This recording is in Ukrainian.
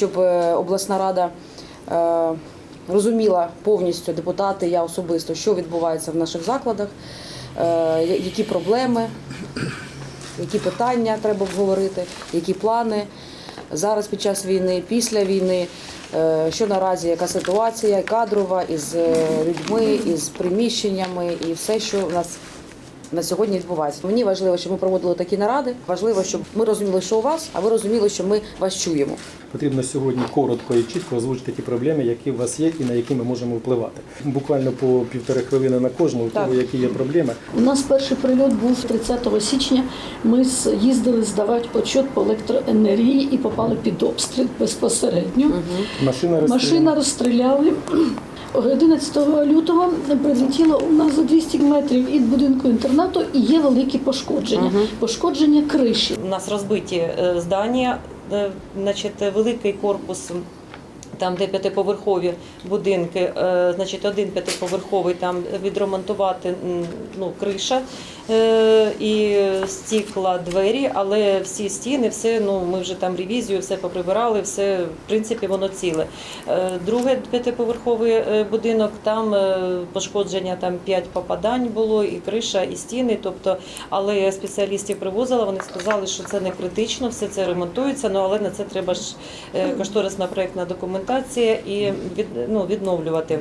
щоб е, обласна рада е, розуміла повністю депутати, я особисто, що відбувається в наших закладах, е, які проблеми, які питання треба обговорити, які плани. Зараз під час війни, після війни, що наразі, яка ситуація кадрова із людьми, із приміщеннями і все, що у нас на сьогодні відбувається. Мені важливо, щоб ми проводили такі наради. Важливо, щоб ми розуміли, що у вас, а ви розуміли, що ми вас чуємо. Потрібно сьогодні коротко і чітко озвучити ті проблеми, які у вас є і на які ми можемо впливати. Буквально по півтори хвилини на кожного, у Так. кого які є проблеми. У нас перший прильот був 30 січня. Ми їздили здавати отчет по електроенергії і попали під обстріл безпосередньо. Машина розстріляна. Машина розстріляли. 11 лютого прилетіло у нас за 200 метрів від будинку інтернату і є великі пошкодження. Пошкодження криші. У нас розбиті е, здання, е, значить, великий корпус. Там, де п'ятиповерхові будинки, е, значить, один п'ятиповерховий там відремонтувати ну, криша е, і стікла, двері, але всі стіни, все, ну, ми вже там ревізію, все поприбирали, все, в принципі, воно ціле. Е, Другий п'ятиповерховий будинок, там пошкодження, там 5 попадань було, і криша, і стіни. Тобто, але я спеціалістів привозила, вони сказали, що це не критично, все це ремонтується, ну, але на це треба ж кошторисна проєктна документація і від, ну, відновлювати.